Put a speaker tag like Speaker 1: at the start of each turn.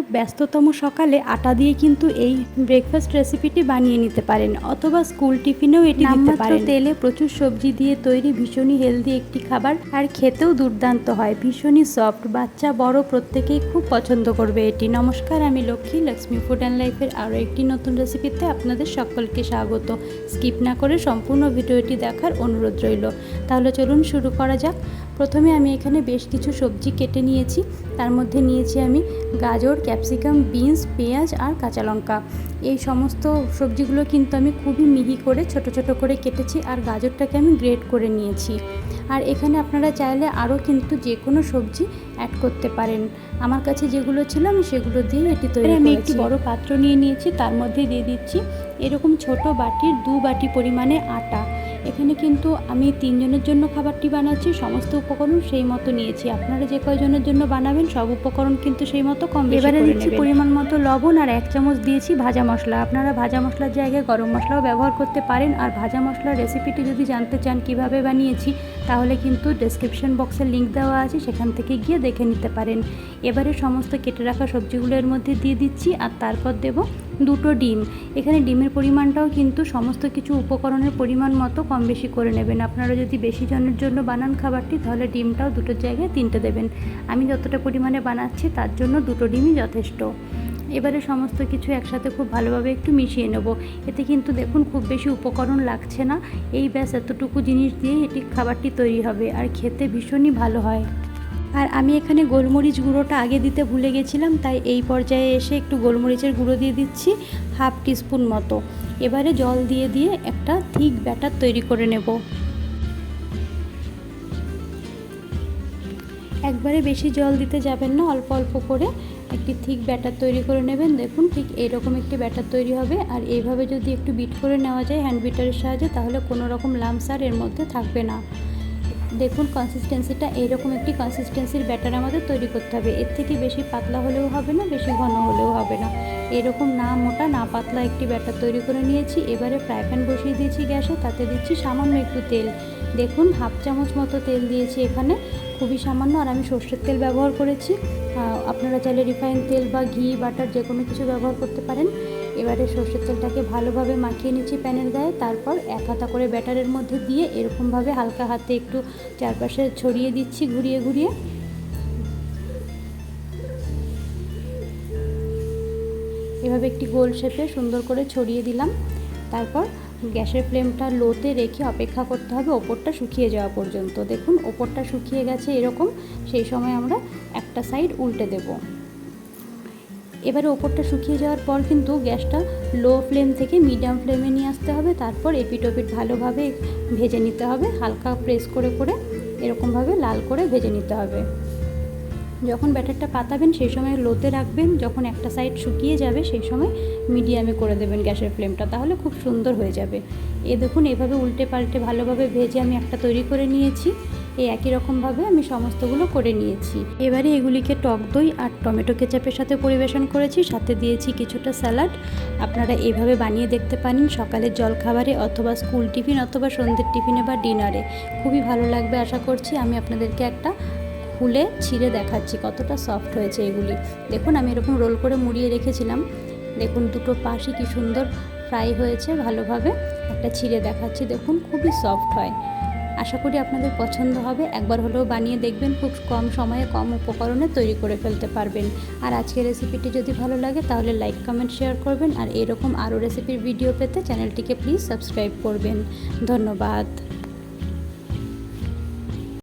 Speaker 1: খুব ব্যস্ততম সকালে আটা দিয়ে কিন্তু এই ব্রেকফাস্ট রেসিপিটি বানিয়ে নিতে পারেন অথবা স্কুল টিফিনেও এটি দিতে পারেন। তেলে প্রচুর সবজি দিয়ে তৈরি ভীষণই হেলদি একটি খাবার আর খেতেও দুর্দান্ত হয় ভীষণই সফট বাচ্চা বড় প্রত্যেকেই খুব পছন্দ করবে এটি। নমস্কার আমি লক্ষ্মী লক্ষ্মী ফুড অ্যান্ড লাইফের আরও একটি নতুন রেসিপিতে আপনাদের সকলকে স্বাগত। স্কিপ না করে সম্পূর্ণ ভিডিওটি দেখার অনুরোধ রইল। তাহলে চলুন শুরু করা যাক। প্রথমে আমি এখানে বেশ কিছু সবজি কেটে নিয়েছি। তার মধ্যে নিয়েছি আমি গাজর ক্যাপসিকাম বিনস পেঁয়াজ আর কাঁচা লঙ্কা। এই সমস্ত সবজিগুলো কিন্তু আমি খুবই মিহি করে ছোট ছোট করে কেটেছি আর গাজরটাকে আমি গ্রেট করে নিয়েছি। আর এখানে আপনারা চাইলে আরও কিন্তু যে কোনো সবজি অ্যাড করতে পারেন। আমার কাছে যেগুলো ছিল আমি সেগুলো দিয়ে এটি তৈরি আমি একটি বড় পাত্র নিয়ে নিয়েছি তার মধ্যে দিয়ে দিচ্ছি এরকম ছোট বাটির দু বাটি পরিমাণে আটা। এখানে কিন্তু আমি তিনজনের জন্য খাবারটি বানাচ্ছি সমস্ত উপকরণ সেই মতো নিয়েছি। আপনারা যে কয়জনের জন্য বানাবেন সব উপকরণ কিন্তু সেই মতো কম
Speaker 2: এবারে দিচ্ছি
Speaker 1: পরিমাণ মতো লবণ আর এক চামচ দিয়েছি ভাজা মশলা। আপনারা ভাজা মশলার জায়গায় গরম মশলাও ব্যবহার করতে পারেন আর ভাজা মশলার রেসিপিটি যদি জানতে চান কীভাবে বানিয়েছি তাহলে কিন্তু ডেসক্রিপশন বক্সে লিঙ্ক দেওয়া আছে সেখান থেকে গিয়ে দেখে নিতে পারেন। এবারে সমস্ত কেটে রাখা সবজিগুলো এর মধ্যে দিয়ে দিচ্ছি আর তারপর দেব দুটো ডিম। এখানে ডিমের পরিমাণটাও কিন্তু সমস্ত কিছু উপকরণের পরিমাণ মতো কম বেশি করে নেবেন। আপনারা যদি বেশি জনের জন্য বানান খাবারটি, তাহলে ডিমটাও দুটোর জায়গায় তিনটে দেবেন। আমি যতটা পরিমাণে বানাচ্ছি, তার জন্য দুটো ডিমই যথেষ্ট। এবারে সমস্ত কিছু একসাথে খুব ভালোভাবে একটু মিশিয়ে নেব। এতে কিন্তু দেখুন, খুব বেশি উপকরণ লাগছে না। এই ব্যাস, এতটুকু জিনিস দিয়ে এটি খাবারটি তৈরি হবে। আর খেতে ভীষণই ভালো হয়। আর আমি এখানে গোলমরিচ গুঁড়োটা আগে দিতে ভুলে গেছিলাম, তাই এই পর্যায়ে এসে একটু গোলমরিচের গুঁড়ো দিয়ে দিচ্ছি হাফ টিস্পুন মতো। এবারে জল দিয়ে দিয়ে একটা থিক ব্যাটার তৈরি করে নেব। একবারে বেশি জল দিতে যাবেন না, অল্প অল্প করে একটি থিক ব্যাটার তৈরি করে নেবেন। দেখুন ঠিক এইরকম একটি ব্যাটার তৈরি হবে। আর এইভাবে যদি একটু বিট করে নেওয়া যায় হ্যান্ড বিটারের সাহায্যে, তাহলে কোনো রকম লামসার এর মধ্যে থাকবে না। দেখুন কনসিস্টেন্সিটা এইরকম একটি কনসিস্টেন্সির ব্যাটার আমাদের তৈরি করতে হবে। এর থেকে বেশি পাতলা হলেও হবে না, বেশি ঘন হলেও হবে না। এরকম না মোটা, না পাতলা একটি ব্যাটার তৈরি করে নিয়েছি। এবারে ফ্রাই প্যান বসিয়ে দিয়েছি গ্যাসে, তাতে দিচ্ছি সামান্য একটু তেল। দেখুন, হাফ চামচ মতো তেল দিয়েছি এখানে। খুবই সামান্য, আর আমি সর্ষের তেল ব্যবহার করেছি। আপনারা চাইলে রিফাইন তেল বা ঘি বাটার যে কোনো কিছু ব্যবহার করতে পারেন। এবারে সর্ষের তেলটাকে ভালোভাবে মাখিয়ে নিচ্ছি প্যানের গায়ে। তারপর এক হাতা করে ব্যাটারের মধ্যে দিয়ে এরকমভাবে হালকা হাতে একটু চারপাশে ছড়িয়ে দিচ্ছি ঘুরিয়ে ঘুরিয়ে। এভাবে একটি গোল শেপে সুন্দর করে ছড়িয়ে দিলাম। তারপর গ্যাসের ফ্লেমটা লোতে রেখে অপেক্ষা করতে হবে ওপরটা শুকিয়ে যাওয়া পর্যন্ত। দেখুন, ওপরটা শুকিয়ে গেছে এরকম, সেই সময় আমরা একটা সাইড উল্টে দেবো। এবারে ওপরটা শুকিয়ে যাওয়ার পর কিন্তু গ্যাসটা লো ফ্লেম থেকে মিডিয়াম ফ্লেমে নিয়ে আসতে হবে। তারপর এপিট ওপিট ভালোভাবে ভেজে নিতে হবে। হালকা প্রেস করে করে এরকমভাবে লাল করে ভেজে নিতে হবে। যখন ব্যাটারটা পাতাবেন, সেই সময় লোতে রাখবেন। যখন একটা সাইড শুকিয়ে যাবে, সেই সময় মিডিয়ামে করে দেবেন গ্যাসের ফ্লেমটা তাহলে খুব সুন্দর হয়ে যাবে। এ দেখুন, এভাবে উল্টে পাল্টে ভালোভাবে ভেজে আমি একটা তৈরি করে নিয়েছি। এই একই রকমভাবে আমি সমস্তগুলো করে নিয়েছি। এবারে এগুলিকে টক দই আর টমেটো কেচাপের সাথে পরিবেশন করেছি। সাথে দিয়েছি কিছুটা স্যালাড। আপনারা এভাবে বানিয়ে দেখতে পারেন সকালের জলখাবারে অথবা স্কুল টিফিন অথবা সন্ধ্যের টিফিনে বা ডিনারে খুবই ভালো লাগবে, আশা করছি। আমি আপনাদেরকে একটা খুলে ছিঁড়ে দেখাচ্ছি কতটা সফট হয়েছে এগুলি। দেখুন, আমি এরকম রোল করে মুড়িয়ে রেখেছিলাম। দেখুন, দুটো পাশই কি সুন্দর ফ্রাই হয়েছে ভালোভাবে। একটা ছিঁড়ে দেখাচ্ছি, দেখুন, খুবই সফট হয়। আশা করি আপনাদের পছন্দ হবে। একবার হলেও বানিয়ে দেখবেন, খুব কম সময়ে, কম উপকরণে তৈরি করে ফেলতে পারবেন। আর আজকের রেসিপিটি যদি ভালো লাগে, তাহলে লাইক কমেন্ট শেয়ার করবেন। আর এরকম আরও রেসিপির ভিডিও পেতে চ্যানেলটিকে প্লিজ সাবস্ক্রাইব করবেন। ধন্যবাদ।